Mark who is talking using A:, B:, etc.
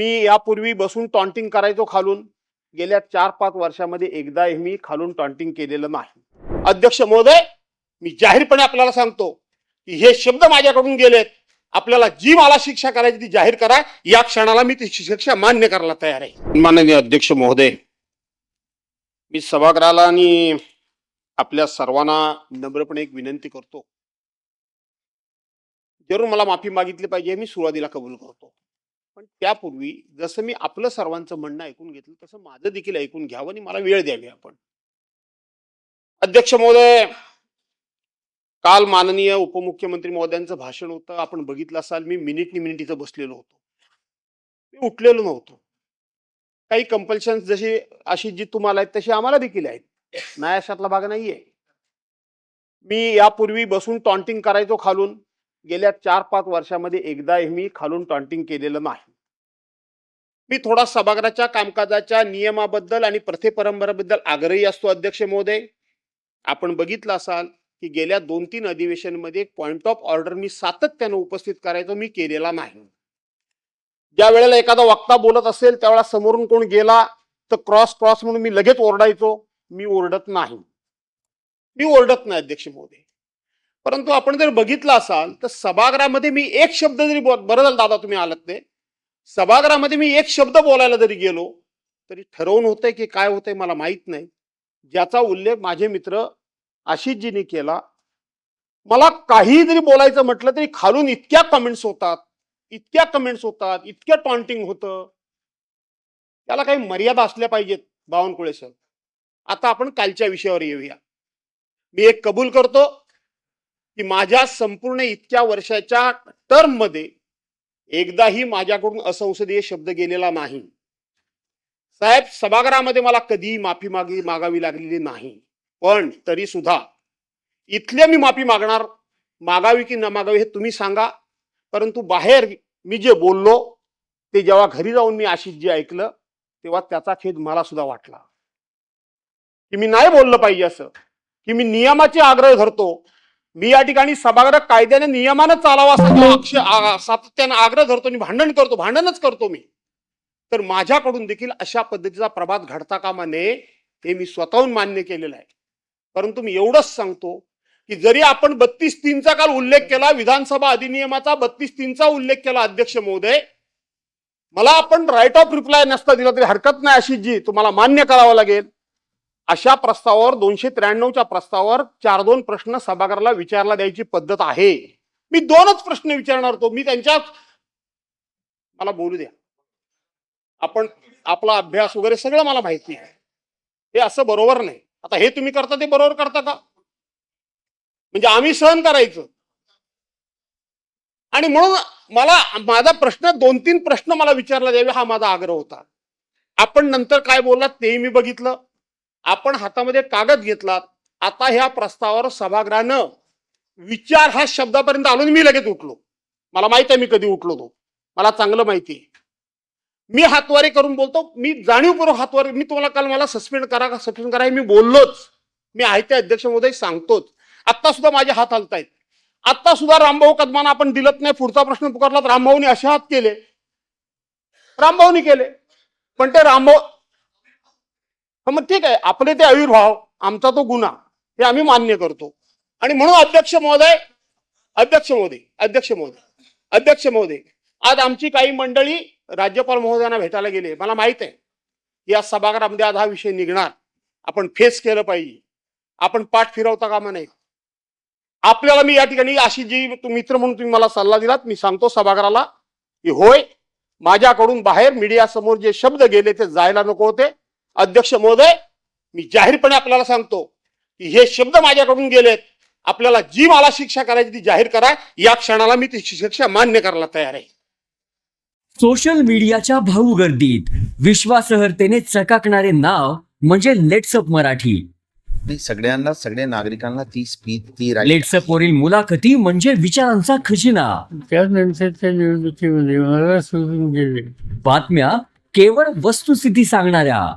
A: मी यापूर्वी बसून टॉन्टिंग करायचो खालून. गेल्या चार पाच वर्षामध्ये एकदा मी खालून टॉन्टिंग केलेलं नाही. अध्यक्ष महोदय मी जाहीरपणे आपल्याला सांगतो की हे शब्द माझ्याकडून गेलेत. आपल्याला जी मला शिक्षा करायची ती जाहीर करा. या क्षणाला मी ती शिक्षा मान्य करायला तयार आहे. माननीय अध्यक्ष महोदय मी सभागृहाला आणि आपल्या सर्वांना नम्रपणे एक विनंती करतो. जरूर मला माफी मागितली पाहिजे मी सुरुवातीला कबूल करतो. पण त्यापूर्वी जसं मी आपलं सर्वांचं म्हणणं ऐकून घेतलं तसं माझं देखील ऐकून घ्यावं आणि मला वेळ द्यावी आपण. अध्यक्ष महोदय काल माननीय उपमुख्यमंत्री महोदयांचं भाषण होतं आपण बघितलं असाल मी मिनिटनी मिनिट इथं बसलेलो होतो. मी उठलेलो नव्हतो. काही कंपल्शन जशी अशी जी तुम्हाला आहेत तशी आम्हाला देखील आहेत. नाही अशातला भाग नाहीये. मी यापूर्वी बसून टॉन्टिंग करायचो खालून. गेल्या चार पाच वर्षामध्ये एकदाही मी खालून टॉन्टिंग केलेलं नाही. मी थोडा सभागृहाच्या कामकाजाच्या नियमाबद्दल आणि प्रथे परंपराबद्दल आग्रही असतो अध्यक्ष महोदय. आपण बघितलं असाल की गेल्या दोन तीन अधिवेशनमध्ये पॉइंट ऑफ ऑर्डर मी सातत्यानं उपस्थित करायचो मी केलेला नाही. ज्या वेळेला एखादा वक्ता बोलत असेल त्यावेळेला समोरून कोण गेला तर क्रॉस क्रॉस म्हणून मी लगेच ओरडायचो. मी ओरडत नाही. मी ओरडत नाही अध्यक्ष महोदय. परंतु आपण जर बघितलं असाल तर सभागृहामध्ये मी एक शब्द जरी बोल बरं झालं दादा तुम्ही आलात ते. सभागृहामध्ये मी एक शब्द बोलायला जरी गेलो तरी ठरवून होतंय की काय होतंय मला माहीत नाही. ज्याचा उल्लेख माझे मित्र आशिषजींनी केला. मला काही जरी बोलायचं म्हटलं तरी खालून इतक्या कमेंट्स होतात इतक्या कमेंट्स होतात इतक्या टॉन्टिंग होतं. त्याला काही मर्यादा असल्या पाहिजेत बावनकुळे सर आता आपण कालच्या विषयावर येऊया. मी एक कबूल करतो की माझ्या संपूर्ण इतक्या वर्षाच्या टर्ममध्ये एकदाही माझ्याकडून असंसदीय शब्द गेलेला नाही. साहेब सभागृहामध्ये मला कधीही माफी मागी मागावी लागलेली नाही. पण तरी सुद्धा इथले मी माफी मागणार मागावी की न मागावी हे तुम्ही सांगा. परंतु बाहेर मी जे बोललो ते जेव्हा घरी जाऊन मी आशिष जे ऐकलं तेव्हा त्याचा खेद मला सुद्धा वाटला. की मी नाही बोललं पाहिजे असं. की मी नियमाचे आग्रह धरतो. मी या ठिकाणी सभागृह कायद्याने नियमानं चालावा असा जो सातत्यानं आग्रह धरतो आणि भांडण करतो भांडणच करतो मी. तर माझ्याकडून देखील अशा पद्धतीचा प्रभात घडता कामा नये हे मी स्वतःहून मान्य केलेलं आहे. परंतु मी एवढंच सांगतो की जरी आपण बत्तीस तीनचा काल उल्लेख केला विधानसभा अधिनियमाचा बत्तीस तीनचा उल्लेख केला अध्यक्ष महोदय मला आपण राईट ऑफ रिप्लाय नसता दिला तरी हरकत नाही अशी जी तुम्हाला मान्य करावं लागेल. अशा प्रस्तावावर दोनशे त्र्याण्णवच्या प्रस्तावावर चार दोन प्रश्न सभागृहाला विचारला द्यायची पद्धत आहे. मी दोनच प्रश्न विचारणार तो मी त्यांच्याच मला बोलू द्या. आपण आपला अभ्यास वगैरे सगळं मला माहिती आहे. हे असं बरोबर नाही. आता हे तुम्ही करता ते बरोबर करता का? म्हणजे आम्ही सहन करायचं. आणि म्हणून मला माझा प्रश्न दोन तीन प्रश्न मला विचारला द्यावे हा माझा आग्रह होता. आपण नंतर काय बोललात तेही मी बघितलं. आपण हातामध्ये कागद घेतलात आता ह्या प्रस्तावावर सभागृहानं विचार ह्या शब्दापर्यंत आलो मी लगेच उठलो. मला माहीत आहे मी कधी उठलो तो. मला चांगलं माहिती आहे. मी हातवारी करून बोलतो मी जाणीवपूर्वक हातवारी मी तुम्हाला काल मला सस्पेंड करा का सस्पेंड करा हे मी बोललोच. मी आयत्या अध्यक्ष महोदय सांगतोच. आत्ता सुद्धा माझे हात हलतायत. आता सुद्धा रामभाऊ कदमाना आपण दिलत नाही पुढचा प्रश्न पुकारला तर रामभाऊनी असे हात केले. रामभाऊनी केले. पण ते रामभाऊ मग ठीक आहे आपले ते आविर्भाव आमचा तो गुन्हा हे आम्ही मान्य करतो. आणि म्हणून अध्यक्ष महोदय अध्यक्ष महोदय अध्यक्ष महोदय अध्यक्ष महोदय आज आमची काही मंडळी राज्यपाल महोदयांना भेटायला गेले. मला माहीत आहे या सभागृहामध्ये आज हा विषय निघणार. आपण फेस केलं पाहिजे. आपण पाठ फिरवता कामा नाही आपल्याला मी या ठिकाणी अशी जी मित्र म्हणून तुम्ही मला सल्ला दिलात मी सांगतो सभागृहाला की होय माझ्याकडून बाहेर मीडियासमोर जे शब्द गेले ते जायला नको होते. अध्यक्ष महोदय मी जाहीरपणे आपल्याला सांगतो की हे शब्द माझ्याकडून गेलेत. आपल्याला जी मला शिक्षा करायची ती जाहीर करा. या क्षणाला मी ती शिक्षा मान्य करायला तयार आहे.
B: सोशल मीडियाच्या भाऊ गर्दीत विश्वासार्हतेने चकाकणारे नाव म्हणजे लेट्सअप मराठी.
C: सगळ्यांना सगळ्या नागरिकांना ती स्पीच ती
B: लेट्सअप वरील मुलाखती म्हणजे विचारांचा खजिना.
D: त्यानंतरच्या निवडणुकीमध्ये मला सोडून गेले.
B: बातम्या केवळ वस्तुस्थिती सांगणाऱ्या.